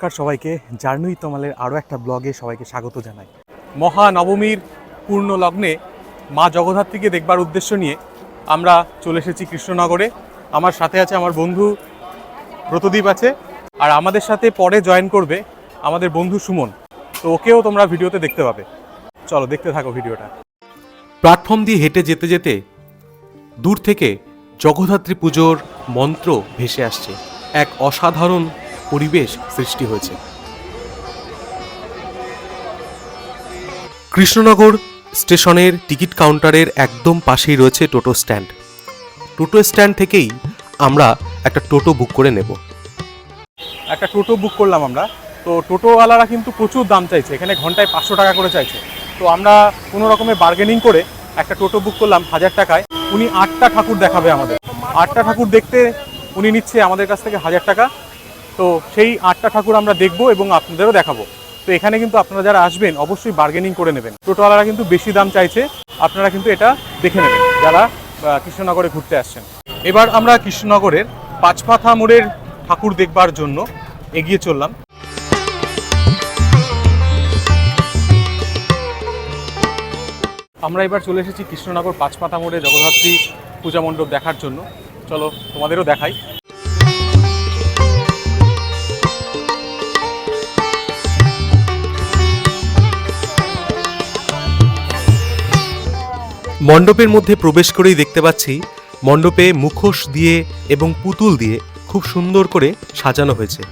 নমস্কার সবাইকে। জার্নুই তোমালের আরও একটা ব্লগে সবাইকে স্বাগত জানাই। মহানবমীর পূর্ণ লগ্নে মা জগদ্ধাত্রীকে দেখবার উদ্দেশ্য নিয়ে আমরা চলে এসেছি কৃষ্ণনগরে। আমার সাথে আছে আমার বন্ধু ব্রতদ্বীপ আছে আর আমাদের সাথে পরে জয়েন করবে আমাদের বন্ধু সুমন। তো ওকেও তোমরা ভিডিওতে দেখতে পাবে। চলো, দেখতে থাকো ভিডিওটা। প্ল্যাটফর্ম দিয়ে হেঁটে যেতে যেতে দূর থেকে জগদ্ধাত্রী পুজোর মন্ত্র ভেসে আসছে। এক অসাধারণ পরিবেশ সৃষ্টি হয়েছে। কৃষ্ণনগর স্টেশনের টিকিট কাউন্টারের একদম পাশেই রয়েছে টোটো স্ট্যান্ড। টোটো স্ট্যান্ড থেকেই আমরা একটা টোটো বুক করে নেব। একটা টোটো বুক করলাম আমরা। তো টোটোওয়ালারা কিন্তু প্রচুর দাম চাইছে। এখানে ঘন্টায় পাঁচশো টাকা করে চাইছে। তো আমরা কোনো রকমের বার্গেনিং করে একটা টোটো বুক করলাম হাজার টাকায়। উনি আটটা ঠাকুর দেখাবে আমাদের। আটটা ঠাকুর দেখতে উনি নিচ্ছে আমাদের কাছ থেকে হাজার টাকা। তো সেই আটটা ঠাকুর আমরা দেখব এবং আপনাদেরও দেখাবো। তো এখানে কিন্তু আপনারা যারা আসবেন, অবশ্যই বার্গেনিং করে নেবেন। টোটোওয়ালারা কিন্তু বেশি দাম চাইছে, আপনারা কিন্তু এটা দেখে নেবেন, যারা কৃষ্ণনগরে ঘুরতে আসছেন। এবার আমরা কৃষ্ণনগরের পাঁচপাথা মোড়ের ঠাকুর দেখবার জন্য এগিয়ে চললাম। আমরা এবার চলে এসেছি কৃষ্ণনগর পাঁচপাতা মোড়ে জগদ্ধাত্রী পূজা মণ্ডপ দেখার জন্য। চলো তোমাদেরও দেখাই। মণ্ডপের মধ্যে প্রবেশ করেই দেখতে পাচ্ছি মণ্ডপে মুখোশ দিয়ে এবং পুতুল দিয়ে খুব সুন্দর করে সাজানো হয়েছে।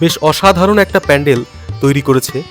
বেশ অসাধারণ একটা প্যান্ডেল তৈরি করেছে।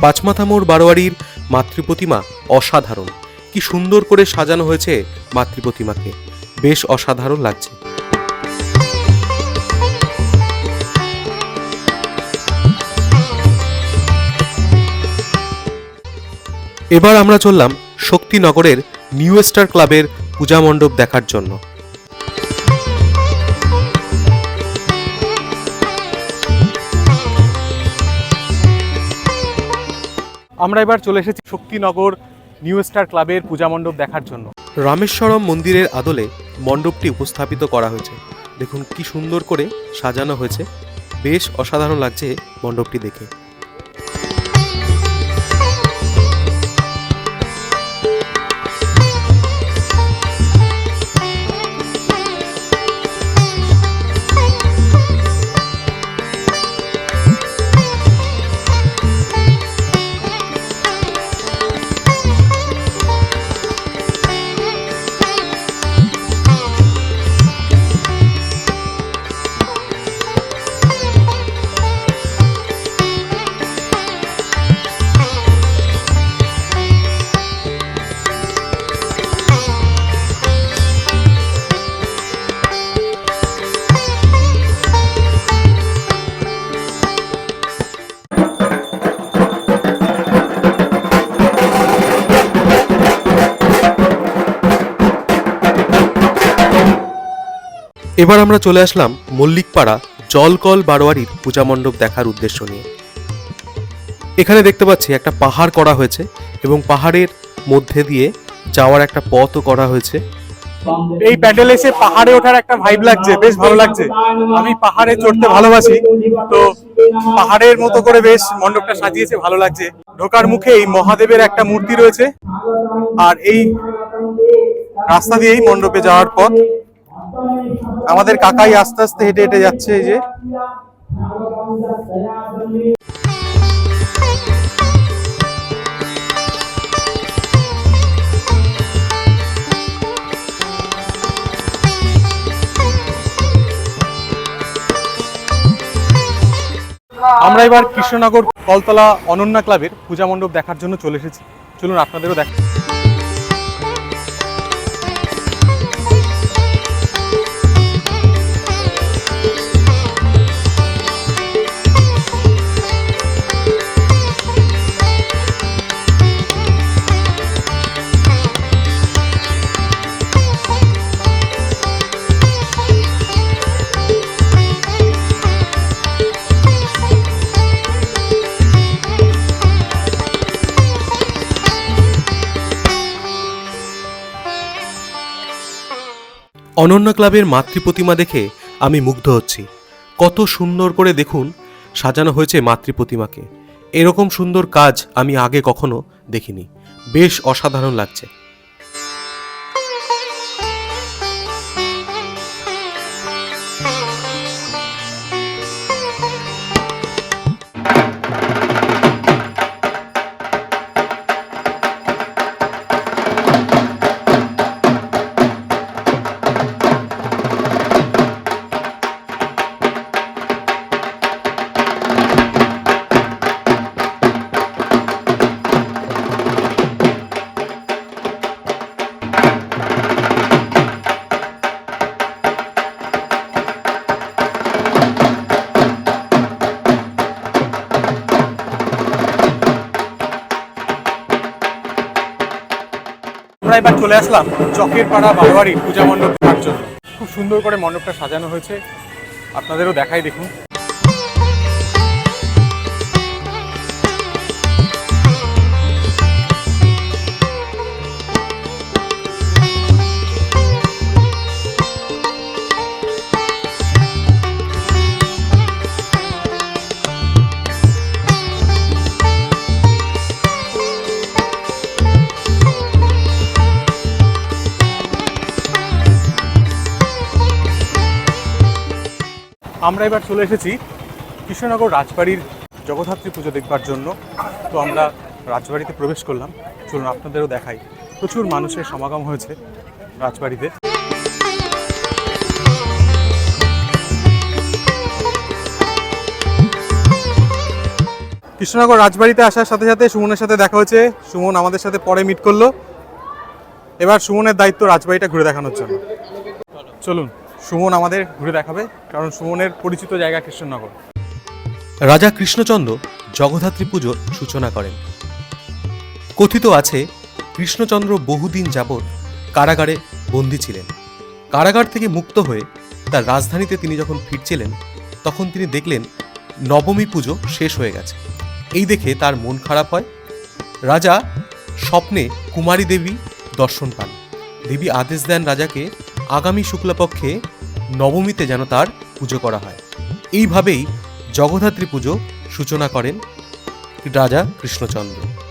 পাঁচমাথা মোড় বারোয়ারির মাতৃপ্রতিমা অসাধারণ। কি সুন্দর করে সাজানো হয়েছে মাতৃপ্রতিমাকে। বেশ অসাধারণ লাগছে। এবার আমরা চললাম শক্তিনগরের নিউ স্টার ক্লাবের পূজা মণ্ডপ দেখার জন্য। আমরা এবার চলে এসেছি শক্তিনগর নিউ স্টার ক্লাবের পূজা মণ্ডপ দেখার জন্য। রামেশ্বরম মন্দিরের আদলে মণ্ডপটি উপস্থাপিত করা হয়েছে। দেখুন কি সুন্দর করে সাজানো হয়েছে। বেশ অসাধারণ লাগছে মণ্ডপটি দেখে। এবার আমরা চলে আসলাম মল্লিকপাড়া জলকল বারোয়ারির পূজা মণ্ডপ দেখার উদ্দেশ্য নিয়ে। এখানে দেখতে পাচ্ছি একটা পাহাড় করা হয়েছে এবং পাহাড়ের মধ্যে দিয়ে যাওয়ার একটা পথও করা হয়েছে। এই প্যান্ডেলে এসে পাহাড়ে ওঠার একটা ভাইব লাগছে, বেশ ভালো লাগছে। আমি পাহাড়ে চড়তে ভালোবাসি, তো পাহাড়ের মতো করে বেশ মণ্ডপটা সাজিয়েছে, ভালো লাগছে। ঢোকার মুখে এই মহাদেবের একটা মূর্তি রয়েছে, আর এই রাস্তা দিয়েই মণ্ডপে যাওয়ার পথ। আমাদের কাকাই আস্তে আস্তে হেঁটে হেঁটে যাচ্ছে এই যে। আমরা এবার কৃষ্ণনগর কলতলা অনন্যা ক্লাবের পূজা মণ্ডপ দেখার জন্য চলে এসেছি। চলুন আপনাদেরও দেখ অনন্য ক্লাবের মাতৃপ্রতিমা দেখে আমি মুগ্ধ হচ্ছি। কত সুন্দর করে দেখুন, সাজানো হয়েছে মাতৃপ্রতিমাকে। এরকম সুন্দর কাজ আমি আগে কখনো দেখিনি। বেশ অসাধারণ লাগছে। আমরা এবার চলে আসলাম চকের পাড়া বারোয়ারি পূজা মণ্ডপ দেখার জন্য খুব সুন্দর করে মণ্ডপটা সাজানো হয়েছে। আপনাদেরও দেখাই দেখুন। আমরা এবার চলে এসেছি কৃষ্ণনগর রাজবাড়ির জগদ্ধাত্রী পুজো দেখবার জন্য। তো আমরা রাজবাড়িতে প্রবেশ করলাম। চলুন আপনাদেরও দেখাই। প্রচুর মানুষের সমাগম হয়েছে রাজবাড়িতে। কৃষ্ণনগর রাজবাড়িতে আসার সাথে সাথে সুমনের সাথে দেখা হয়েছে। সুমন আমাদের সাথে পরে মিট করল। এবার সুমনের দায়িত্ব রাজবাড়িটা ঘুরে দেখানোর জন্য। চলুন। সুমন আমাদের ঘুরে দেখাবে, কারণ সুমনের পরিচিত জায়গা কৃষ্ণনগর। রাজা কৃষ্ণচন্দ্র জগদ্ধাত্রী পুজোর সূচনা করেন। কথিত আছে, কৃষ্ণচন্দ্র বহুদিন যাবৎ কারাগারে বন্দী ছিলেন। কারাগার থেকে মুক্ত হয়ে তার রাজধানীতে তিনি যখন ফিরছিলেন, তখন তিনি দেখলেন নবমী পুজো শেষ হয়ে গেছে। এই দেখে তার মন খারাপ হয়। রাজা স্বপ্নে কুমারী দেবী দর্শন পান। দেবী আদেশ দেন রাজাকে আগামী শুক্লাপক্ষে নবমীতে যেন তার পুজো করা হয়। এইভাবেই জগদ্ধাত্রী পুজো সূচনা করেন রাজা কৃষ্ণচন্দ্র।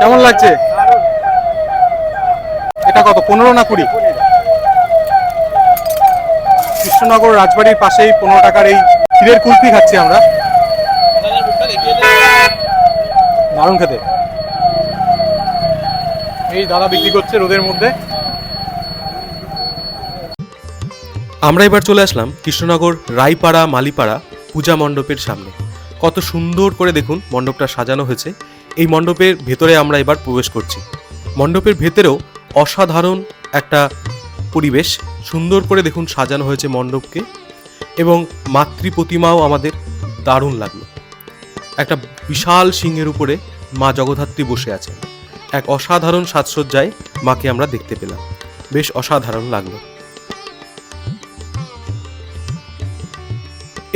কেমন লাগছে? এটা কত, পনেরো না কুড়ি? কৃষ্ণনগর রাজবাড়ির পাশেই পনেরো টাকার এই ক্ষীরের কুলফি খাচ্ছি আমরা। দারুণ খেতে। এই দাদা বিক্রি করছে রোদের মধ্যে। আমরা এবার চলে আসলাম কৃষ্ণনগর, রায়পাড়া, মালিপাড়া পূজা মণ্ডপের সামনে। কত সুন্দর করে দেখুন মণ্ডপটা সাজানো হয়েছে। এই মণ্ডপের ভেতরে আমরা এবার প্রবেশ করছি। মণ্ডপের ভেতরেও অসাধারণ একটা পরিবেশ, সুন্দর করে দেখুন সাজানো হয়েছে মণ্ডপকে এবং মাতৃ প্রতিমাও আমাদের দারুণ লাগল। একটা বিশাল সিংহের উপরে মা জগদ্ধাত্রী বসে আছেন। এক অসাধারণ সাজসজ্জায় মাকে আমরা দেখতে পেলাম। বেশ অসাধারণ লাগল।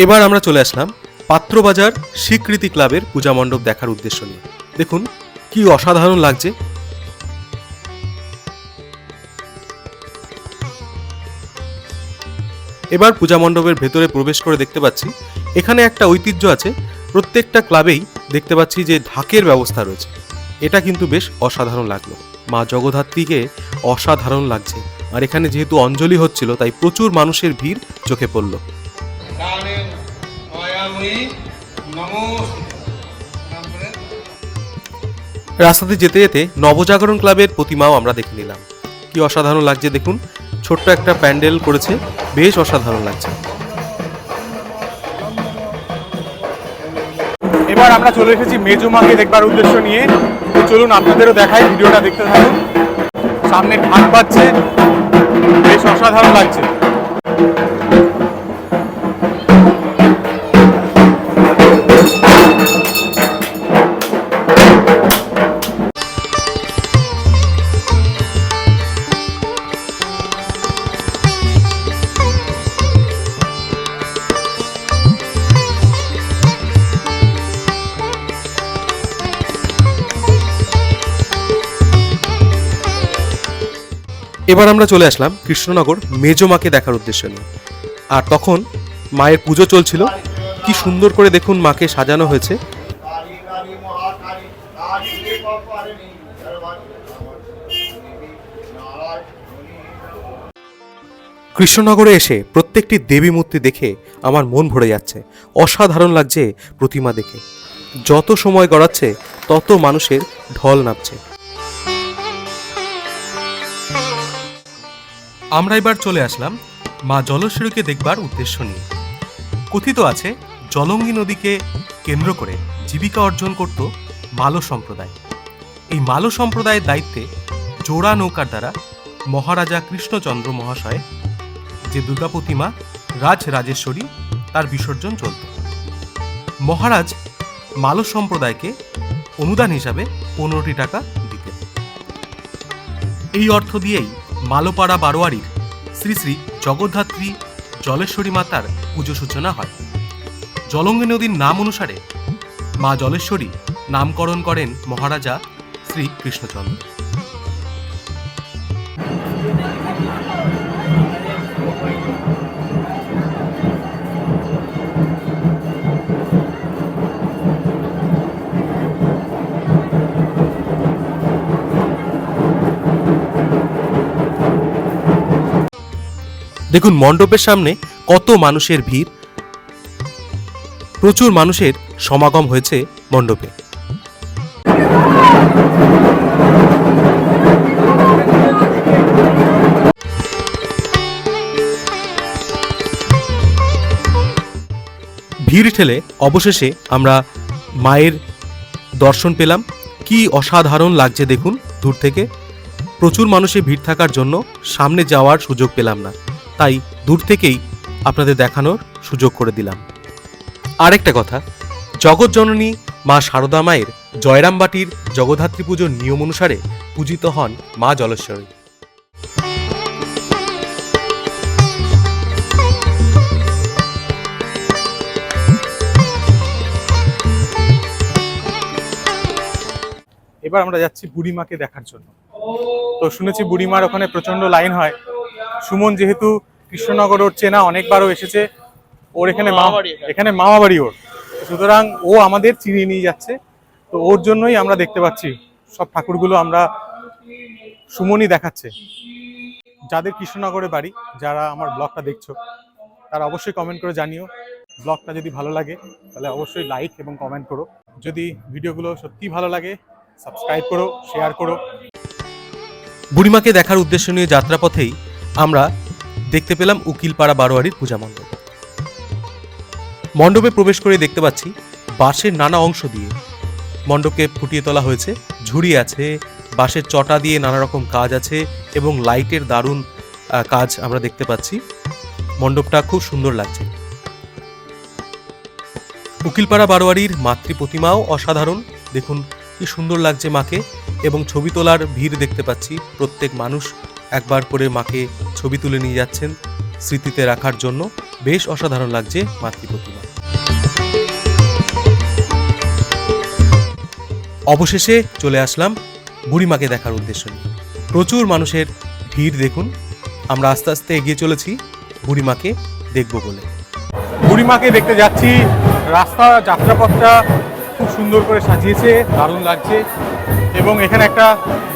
এবার আমরা চলে আসলাম পাত্রবাজার স্বীকৃতি ক্লাবের পূজা মণ্ডপ দেখার উদ্দেশ্য নিয়ে। দেখুন, কি অসাধারণ লাগছে। এবার পূজা মণ্ডপের ভেতরে প্রবেশ করে দেখতে পাচ্ছি, এখানে একটা ঐতিহ্য আছে। প্রত্যেকটা ক্লাবেই দেখতে পাচ্ছি যে ঢাকের ব্যবস্থা রয়েছে। এটা কিন্তু বেশ অসাধারণ লাগল। মা জগদ্ধাত্রীকে অসাধারণ লাগছে। আর এখানে যেহেতু অঞ্জলি হচ্ছিল, তাই প্রচুর মানুষের ভিড় চোখে পড়ল। নমো। রাস্তাতে যেতে যেতে নবজাগরণ ক্লাবের প্রতিমাও আমরা দেখে নিলাম। কি অসাধারণ লাগছে দেখুন। ছোট্ট একটা প্যান্ডেল করেছে বেশ অসাধারণ লাগছে। এবার আমরা চলে এসেছি মেজো মাকে দেখবার উদ্দেশ্য নিয়ে। চলুন আপনাদেরও দেখাই ভিডিওটা দেখতে থাকুন। সামনে ঢাক পাচ্ছে বেশ অসাধারণ লাগছে। এবার আমরা চলে আসলাম কৃষ্ণনগর মেজো মাকে দেখার উদ্দেশ্য নিয়ে। আর তখন মায়ের পুজো চলছিল। কি সুন্দর করে দেখুন মাকে সাজানো হয়েছে। কৃষ্ণনগরে এসে প্রত্যেকটি দেবী মূর্তি দেখে আমার মন ভরে যাচ্ছে। অসাধারণ লাগছে প্রতিমা দেখে। যত সময় গড়াচ্ছে, তত মানুষের ঢল নামছে। আমরা এবার চলে আসলাম মা জলশ্বরীকে দেখবার উদ্দেশ্য নিয়ে। কথিত আছে, জলঙ্গি নদীকে কেন্দ্র করে জীবিকা অর্জন করত মালো সম্প্রদায়। এই মালো সম্প্রদায়ের দায়িত্বে জোড়া নৌকার দ্বারা মহারাজা কৃষ্ণচন্দ্র মহাশয়, যে দুর্গা প্রতিমা রাজ রাজেশ্বরী তার বিসর্জন চলত। মহারাজ মালস সম্প্রদায়কে অনুদান হিসাবে পনেরোটি টাকা দিতেন। এই অর্থ দিয়েই মালোপাড়া বারোয়ারির শ্রী শ্রী জগদ্ধাত্রী জলেশ্বরী মাতার পুজো সূচনা হয়। জলঙ্গি নদীর নাম অনুসারে মা জলেশ্বরী নামকরণ করেন মহারাজা শ্রী কৃষ্ণচন্দ্র। দেখুন, মণ্ডপের সামনে কত মানুষের ভিড়। প্রচুর মানুষের সমাগম হয়েছে মণ্ডপে। ভিড় ঠেলে অবশেষে আমরা মায়ের দর্শন পেলাম। কি অসাধারণ লাগছে দেখুন দূর থেকে। প্রচুর মানুষের ভিড় থাকার জন্য সামনে যাওয়ার সুযোগ পেলাম না। তাই দূর থেকেই আপনাদের দেখানোর সুযোগ করে দিলাম। আরেকটা কথা জগৎজননী মা সারদা মায়ের জয়রামবাটির জগদ্ধাত্রী পুজোর নিয়ম অনুসারে পূজিত হন মা জলেশ্বরী। এবার আমরা যাচ্ছি বুড়িমাকে দেখার জন্য। তো শুনেছি বুড়িমার ওখানে প্রচণ্ড লাইন হয়। সুমন যেহেতু কৃষ্ণনগর ওর চেনা অনেকবারও এসেছে। ওর এখানে এখানে। মামা বাড়ি ওর। সুতরাং ও আমাদের চিনিয়ে নিয়ে যাচ্ছে। তো ওর জন্যই আমরা দেখতে পাচ্ছি সব ঠাকুরগুলো আমরা সুমনই দেখাচ্ছে। যাদের কৃষ্ণনগরে বাড়ি যারা আমার ব্লগটা দেখছ তারা অবশ্যই কমেন্ট করে জানিও। ব্লগটা যদি ভালো লাগে তাহলে অবশ্যই লাইক এবং কমেন্ট করো। যদি ভিডিওগুলো সত্যি ভালো লাগে সাবস্ক্রাইব করো শেয়ার করো। বুড়িমাকে দেখার উদ্দেশ্য নিয়ে যাত্রাপথেই আমরা দেখতে পেলাম উকিলপাড়া বারোয়ারির পূজা মণ্ডপ। মণ্ডপে প্রবেশ করে দেখতে পাচ্ছি বাঁশের নানা অংশ দিয়ে মণ্ডপকে ফুটিয়ে তোলা হয়েছে। ঝুড়ি আছে, বাঁশের চটা দিয়ে নানা রকম কাজ আছে এবং লাইটের দারুণ কাজ আমরা দেখতে পাচ্ছি। মণ্ডপটা খুব সুন্দর লাগছে। উকিলপাড়া বারোয়ারির মাতৃ প্রতিমাও অসাধারণ। দেখুন, কি সুন্দর লাগছে মাকে। এবং ছবি তোলার ভিড় দেখতে পাচ্ছি। প্রত্যেক মানুষ একবার করে মাকে ছবি তুলে নিয়ে যাচ্ছেন স্মৃতিতে রাখার জন্য। বেশ অসাধারণ লাগছে মাতৃ প্রতিমা। অবশেষে চলে আসলাম বুড়িমাকে দেখার উদ্দেশ্য নিয়ে। প্রচুর মানুষের ভিড় দেখুন। আমরা আস্তে আস্তে এগিয়ে চলেছি বুড়িমাকে দেখব বলে। বুড়িমাকে দেখতে যাচ্ছি। রাস্তা, যাত্রাপথটা খুব সুন্দর করে সাজিয়েছে, দারুণ লাগছে। এবং এখানে একটা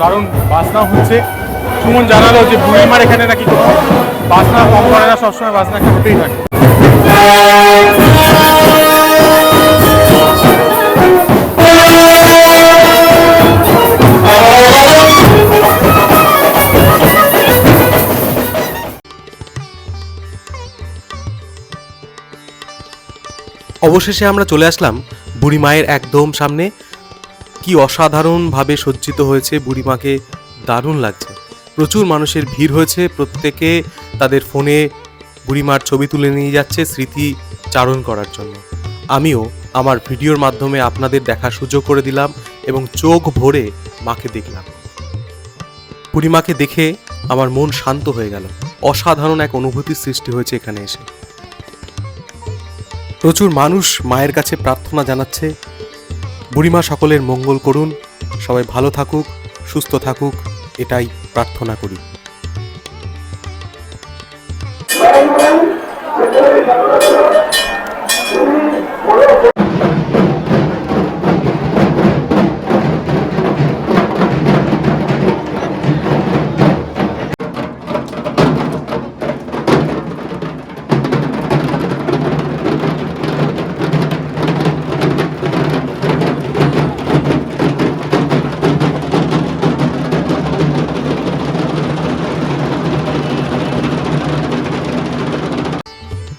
দারুণ বাজনা হচ্ছে। সুমন জানালো যে বুড়িমার এখানে নাকি বাজনা কম করে না, সবসময় বাজনা একটা হতেই থাকে অবশেষে আমরা চলে আসলাম বুড়ি মায়ের একদম সামনে। কি অসাধারণভাবে সজ্জিত হয়েছে বুড়িমাকে। দারুণ লাগছে। প্রচুর মানুষের ভিড় হয়েছে। প্রত্যেকে তাদের ফোনে বুড়িমার ছবি তুলে নিয়ে যাচ্ছে স্মৃতি চারণ করার জন্য। আমিও আমার ভিডিওর মাধ্যমে আপনাদের দেখার সুযোগ করে দিলাম এবং চোখ ভরে মাকে দেখলাম। বুড়িমাকে দেখে আমার মন শান্ত হয়ে গেল। অসাধারণ এক অনুভূতির সৃষ্টি হয়েছে এখানে এসে। প্রচুর মানুষ মায়ের কাছে প্রার্থনা জানাচ্ছে। বুড়িমা সকলের মঙ্গল করুন সবাই ভালো থাকুক সুস্থ থাকুক এটাই প্রার্থনা করি।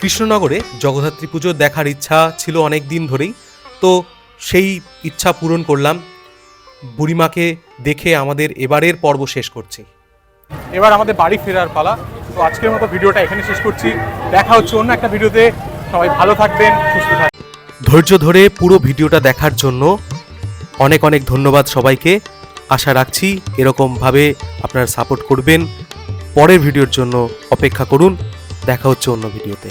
কৃষ্ণনগরে জগদ্ধাত্রী পুজো দেখার ইচ্ছা ছিল অনেক দিন ধরেই। তো সেই ইচ্ছা পূরণ করলাম। বুড়িমাকে দেখে আমাদের এবারের পর্ব শেষ করছি। এবার আমাদের বাড়ি ফেরার পালা। তো আজকের মতো ভিডিওটা এখানে শেষ করছি। দেখা হচ্ছে অন্য একটা ভিডিওতে। সবাই ভালো থাকবেন সুস্থ থাকবেন। ধৈর্য ধরে পুরো ভিডিওটা দেখার জন্য অনেক অনেক ধন্যবাদ সবাইকে। আশা রাখছি এরকমভাবে আপনারা সাপোর্ট করবেন। পরের ভিডিওর জন্য অপেক্ষা করুন। দেখা হচ্ছে অন্য ভিডিওতে।